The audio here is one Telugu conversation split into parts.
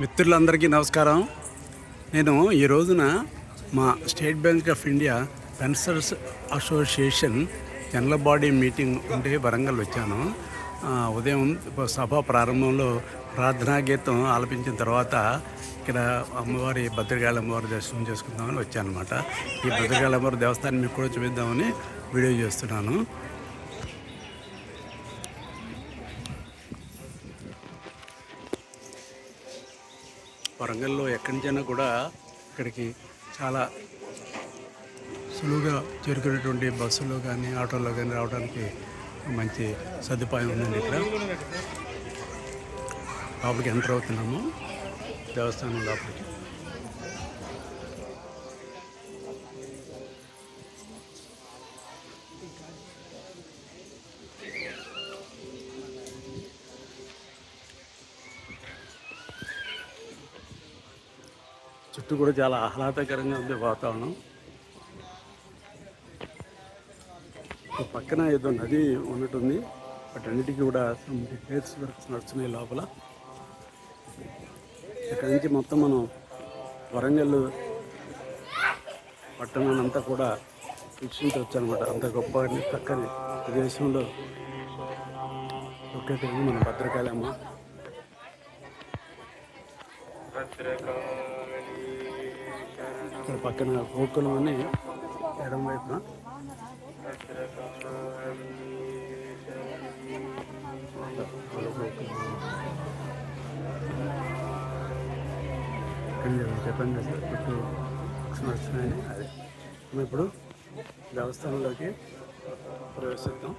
మిత్రులందరికీ నమస్కారం. నేను ఈ రోజున మా State Bank of India pensioners association general body meeting ఉంటే వరంగల్ వచ్చాను. ఉదయం సభ ప్రారంభంలో ప్రార్థనా గీతం ఆలపించిన తర్వాత ఇక్కడ అమ్మవారి భద్రకాళి అమ్మవారి దర్శనం చేసుకుందామని వచ్చాను అనమాట ఈ భద్రకాళి అమ్మవారి దేవస్థానం మీకు కూడా చూపిద్దామని వీడియో చేస్తున్నాను. వరంగల్లో ఎక్కడి నుంచైనా కూడా ఇక్కడికి చాలా సులువుగా చేరుకునేటువంటి బస్సులో కానీ ఆటోలో కానీ రావడానికి మంచి సదుపాయం ఉందండి ఇక్కడ. లోపలికి ఎంటర్ అవుతున్నాము. దేవస్థానం లోపలికి. చుట్టూ కూడా చాలా ఆహ్లాదకరంగా ఉంది వాతావరణం. పక్కన ఏదో నది ఉన్నట్టుంది. వాటన్నిటికీ కూడా some వర్క్స్ నడుస్తున్నాయి లోపల. ఇక్కడ నుంచి మొత్తం మనం వరంగల్ పట్టణాన్ని అంతా కూడా వీక్షించవచ్చు అనమాట అంత గొప్ప చక్కని ప్రదేశంలో ఒక్కటి మన భద్రకాళమ్మ ఇక్కడ పక్కన గోకులం అని ఎడం వైపున. చెప్పండి చుట్టూ అదే. ఇప్పుడు దేవస్థానంలోకి ప్రవేశిద్దాం.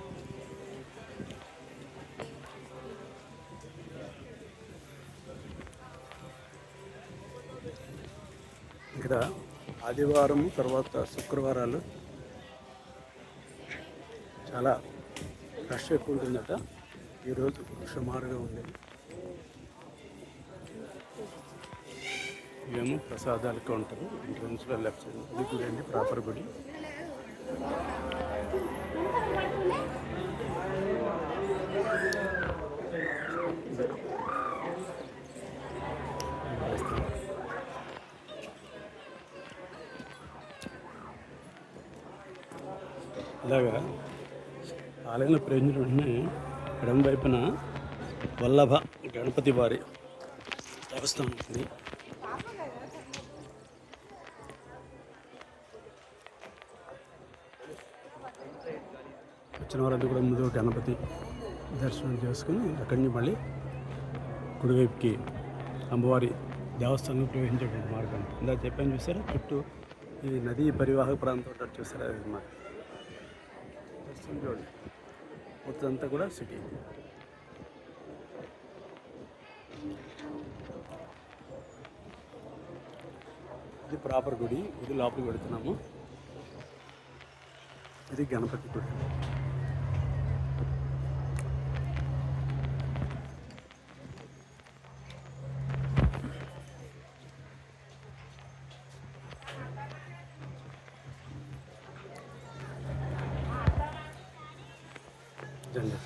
ఇక్కడ ఆదివారం తర్వాత శుక్రవారాలు. చాలా రష్ ఎక్కువ ఉంటుందట. ఈరోజు సుమారుగా ఉంది. ఇవేమో ప్రసాదాలు కౌంటర్. ఎంట్రన్స్లో లెఫ్ట్ సైడ్ ఇది గుడి అండి ప్రాపర్ గుడి. ఇలాగా ఆలయంలో ప్రయోజనం వెంటనే ఎడమ వైపున వల్లభ గణపతి వారి దేవస్థానం ఉంది. వచ్చిన వారంతా కూడా ముందు గణపతి దర్శనం చేసుకుని అక్కడి నుంచి మళ్ళీ కుడివైపుకి అమ్మవారి దేవస్థానం ప్రవేశించేటువంటి మార్గం. ఇందా చెప్పాను చూసారా? చుట్టూ ఈ నదీ పరివాహక ప్రాంతం చూసారా? అది అన్నమాట చూడండి. మొత్తం అంతా కూడా సిటీ. ఇది ప్రాపర్ గుడి ఇది లోపలికి పెడుతున్నాము ఇది గణపతి గుడి. ఇదండి.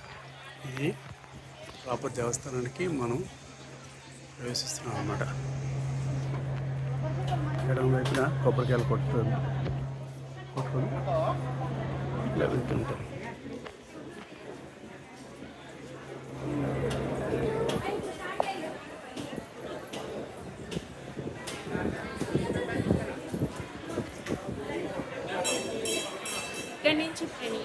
ఇది ప్రాపర్ దేవస్థానానికి మనం ప్రవేశిస్తున్నాం అన్నమాట. ఎడమ వైపున కొబ్బరికాయలు కొట్టుకొని కొట్టుకొని ఇలా వెళ్తుంటాం నుంచి పని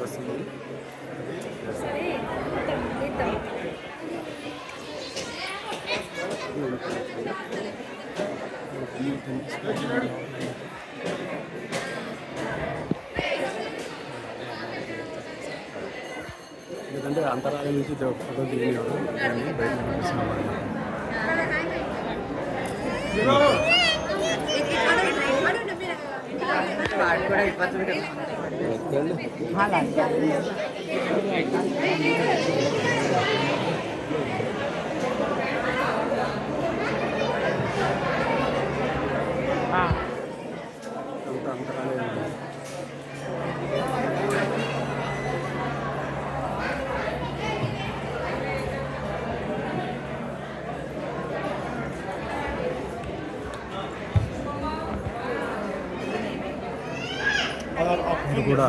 వస్తుంది ఎందుకంటే అంతరాల నుంచి ఫోటో దిగినాడు దాన్ని బయట పంపిస్తున్నాం. అన్నమాట. కూడా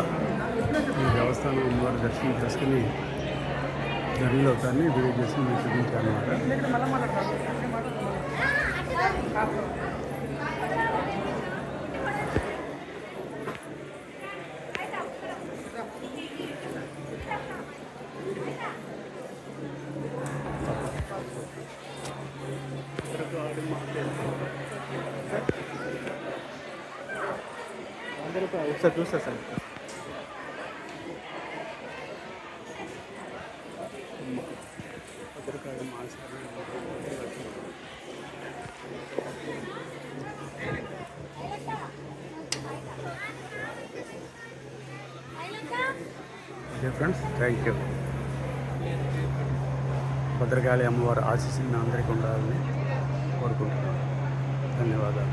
ఈ దేవస్థానం అమ్మవారి దర్శనం చేసుకుని జర్నీలో అవుతారని వీడియో చేసి మీకు చూపించాను అనమాట ఒకసారి చూస్తా sir. Okay friends thank you Bhadrakali అమ్మవారి ఆశీస్సులు అందరికీ ఉండాలని కోరుకుంటున్నాను. ధన్యవాదాలు.